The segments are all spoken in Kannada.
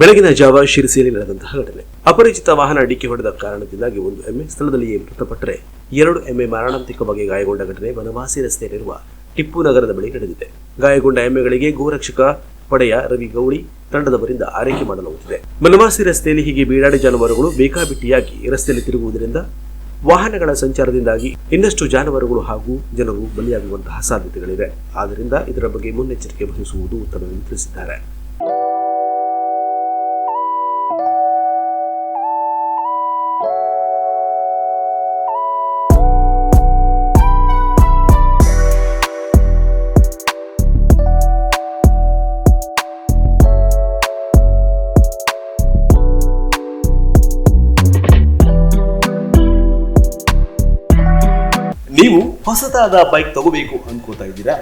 ಬೆಳಗಿನ ಜಾವ ಶಿರಸಿಯಲ್ಲಿ ನಡೆದಂತಹ ಘಟನೆ. ಅಪರಿಚಿತ ವಾಹನ ಡಿಕ್ಕಿ ಹೊಡೆದ ಕಾರಣದಿಂದಾಗಿ ಒಂದು ಎಮ್ಮೆ ಸ್ಥಳದಲ್ಲಿಯೇ ಮೃತಪಟ್ಟರೆ ಎರಡು ಎಮ್ಮೆ ಮಾರಣಾಂತಿಕವಾಗಿ ಗಾಯಗೊಂಡ ಘಟನೆ ಬನವಾಸಿ ರಸ್ತೆಯಲ್ಲಿರುವ ಟಿಪ್ಪು ನಗರದ ಬಳಿ ನಡೆದಿದೆ. ಗಾಯಗೊಂಡ ಎಮ್ಮೆಗಳಿಗೆ ಗೋರಕ್ಷಕ ಪಡೆಯ ರವಿ ಗೌಳಿ ತಂಡದವರಿಂದ ಆರೈಕೆ ಮಾಡಲಾಗುತ್ತಿದೆ. ಬನವಾಸಿ ರಸ್ತೆಯಲ್ಲಿ ಹೀಗೆ ಬೀಡಾಡಿ ಜಾನುವಾರುಗಳು ಬೇಕಾಬಿಟ್ಟಿಯಾಗಿ ರಸ್ತೆಯಲ್ಲಿ ತಿರುಗುವುದರಿಂದ ವಾಹನಗಳ ಸಂಚಾರದಿಂದಾಗಿ ಇನ್ನಷ್ಟು ಜಾನುವಾರುಗಳು ಹಾಗೂ ಜನರು ಬಲಿಯಾಗುವಂತಹ ಸಾಧ್ಯತೆಗಳಿವೆ. ಆದ್ದರಿಂದ ಇದರ ಬಗ್ಗೆ ಮುನ್ನೆಚ್ಚರಿಕೆ ವಹಿಸುವುದು ಉತ್ತಮವೆಂದು ತಿಳಿಸಿದ್ದಾರೆ. ನೀವು ಹೊಸದಾದ ಬೈಕ್ ತಗೋಬೇಕು ಅನ್ಕೋತಾ ಇದ್ದೀರಾ?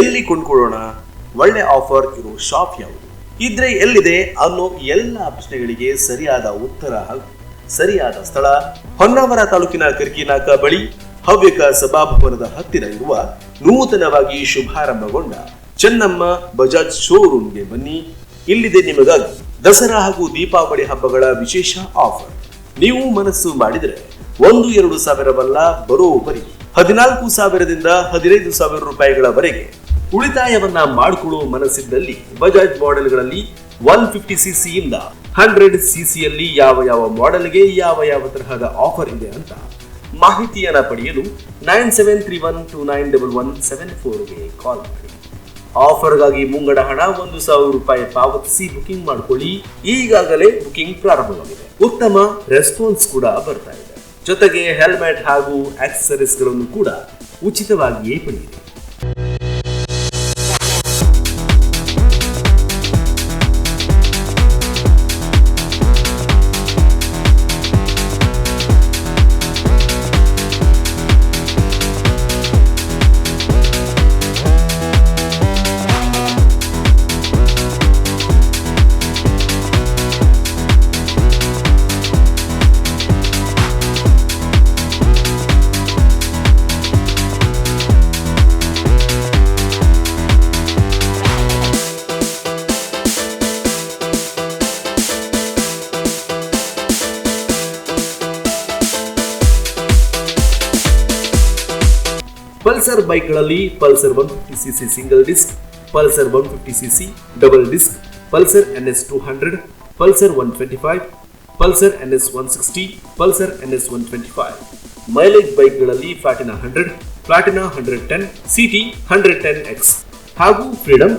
ಎಲ್ಲಿ ಕೊಂಡ್ಕೊಳ್ಳೋಣ? ಒಳ್ಳೆ ಆಫರ್ ಇರೋ ಶಾಪ್ ಯಾವುದು? ಇದ್ರೆ ಎಲ್ಲಿದೆ ಅನ್ನೋ ಎಲ್ಲ ಪ್ರಶ್ನೆಗಳಿಗೆ ಸರಿಯಾದ ಉತ್ತರ ಹಾಗೂ ಸರಿಯಾದ ಸ್ಥಳ, ಹೊನ್ನಾವರ ತಾಲೂಕಿನ ಕರ್ಕಿನಾಕ ಬಳಿ ಹವ್ಯಕ ಸಭಾಭವನದ ಹತ್ತಿರ ಇರುವ ನೂತನವಾಗಿ ಶುಭಾರಂಭಗೊಂಡ ಚೆನ್ನಮ್ಮ ಬಜಾಜ್ ಶೋರೂಮ್ಗೆ ಬನ್ನಿ. ಇಲ್ಲಿದೆ ನಿಮಗಾಗಿ ದಸರಾ ಹಾಗೂ ದೀಪಾವಳಿ ಹಬ್ಬಗಳ ವಿಶೇಷ ಆಫರ್ ನೀವು ಮನಸ್ಸು ಮಾಡಿದರೆ ಒಂದು ಎರಡು ಸಾವಿರವಲ್ಲ, ಬರೋಬ್ಬರಿ. ಹದಿನಾಲ್ಕು ಸಾವಿರದಿಂದ ಹದಿನೈದು ಸಾವಿರ ರೂಪಾಯಿಗಳವರೆಗೆ ಉಳಿತಾಯವನ್ನ ಮಾಡಿಕೊಳ್ಳುವ ಮನಸ್ಸಿದ್ದಲ್ಲಿ ಬಜಾಜ್ ಮಾಡೆಲ್ಗಳಲ್ಲಿ ಒನ್ ಫಿಫ್ಟಿ ಸಿಸಿಯಿಂದ ಹಂಡ್ರೆಡ್ ಸಿಸಿಯಲ್ಲಿ ಯಾವ ಯಾವ ಮಾಡೆಲ್ಗೆ ಯಾವ ಯಾವ ತರಹದ ಆಫರ್ ಇದೆ ಅಂತ ಮಾಹಿತಿಯನ್ನ ಪಡೆಯಲು nine seven three one two nine double one seven ಫೋರ್ಗೆ call ಮಾಡಿ. ಆಫರ್ಗಾಗಿ ಮುಂಗಡ ಹಣ ಒಂದು ಸಾವಿರ ರೂಪಾಯಿ ಪಾವತಿಸಿ ಬುಕಿಂಗ್ ಮಾಡಿಕೊಳ್ಳಿ. ಈಗಾಗಲೇ ಬುಕಿಂಗ್ ಪ್ರಾರಂಭವಾಗಿದೆ. ಉತ್ತಮ ರೆಸ್ಪಾನ್ಸ್ ಕೂಡ ಬರ್ತಾ ಇದೆ. ಜೊತೆಗೆ ಹೆಲ್ಮೆಟ್ ಹಾಗೂ ಆಕ್ಸೆಸರೀಸ್ಗಳನ್ನು ಕೂಡ ಉಚಿತವಾಗಿಯೇ ಪಡೆಯಿರಿ. ಪಲ್ಸರ್ ಬೈಕ್ಗಳಲ್ಲಿ Pulsar one fifty CC single disc Pulsar one fifty CC double disc Pulsar N S two hundred Pulsar one twenty five Pulsar N S one sixty Pulsar N S one twenty five mileage ಬೈಕ್ಗಳಲ್ಲಿ Platina hundred Platina hundred ten CT hundred ten X ಹಾಗೂ Freedom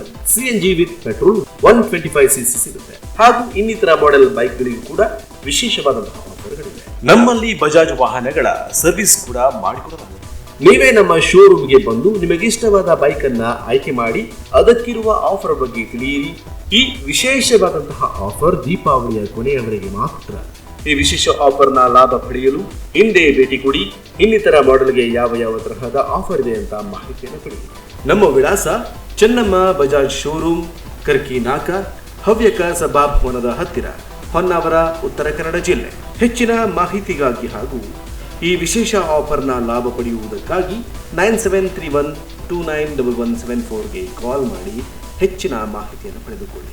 G with petrol one twenty five C C ಸಿಗುತ್ತೆ. ಹಾಗೂ ಇನ್ನಿತರ ಮಾಡೆಲ್ ಬೈಕ್ಗಳಿಗೂ ಕೂಡ ವಿಶೇಷವಾದಂತಹ ಆಫರ್ಗಳಿವೆ ನಮ್ಮಲ್ಲಿ ಬಜಾಜ್ ವಾಹನಗಳ ಸರ್ವಿಸ್ ಕೂಡ ಮಾಡಿಕೊಡಲಾಗುತ್ತದೆ ನೀವೇ ನಮ್ಮ ಶೋರೂಮ್ಗೆ ಬಂದು ನಿಮಗೆ ಇಷ್ಟವಾದ ಬೈಕ್ ಅನ್ನ ಆಯ್ಕೆ ಮಾಡಿ ಅದಕ್ಕಿರುವ ಆಫರ್ ಬಗ್ಗೆ ತಿಳಿಯಿರಿ. ಈ ವಿಶೇಷವಾದಂತಹ ಆಫರ್ ದೀಪಾವಳಿಯ ಕೊನೆಯವರೆಗೆ ಮಾತ್ರ. ಈ ವಿಶೇಷ ಆಫರ್ನ ಲಾಭ ಪಡೆಯಲು ಹಿಂದೆ ಭೇಟಿ ಕೊಡಿ. ಇನ್ನಿತರ ಮಾಡೆಲ್ಗೆ ಯಾವ ಯಾವ ತರಹದ ಆಫರ್ ಇದೆ ಅಂತ ಮಾಹಿತಿಯನ್ನು ಪಡೆಯಿರಿ. ನಮ್ಮ ವಿಳಾಸ ಚೆನ್ನಮ್ಮ ಬಜಾಜ್ ಶೋರೂಮ್ ಕರ್ಕಿ ನಾಕ, ಹವ್ಯಕ ಸಭಾಭವನದ ಹತ್ತಿರ, ಹೊನ್ನಾವರ, ಉತ್ತರ ಕನ್ನಡ ಜಿಲ್ಲೆ. ಹೆಚ್ಚಿನ ಮಾಹಿತಿಗಾಗಿ ಹಾಗೂ ಈ ವಿಶೇಷ ಆಫರ್ನ ಲಾಭ ಪಡೆಯುವುದಕ್ಕಾಗಿ nine seven three one two nine double one seven ಫೋರ್ಗೆ call ಮಾಡಿ ಹೆಚ್ಚಿನ ಮಾಹಿತಿಯನ್ನು ಪಡೆದುಕೊಳ್ಳಿ.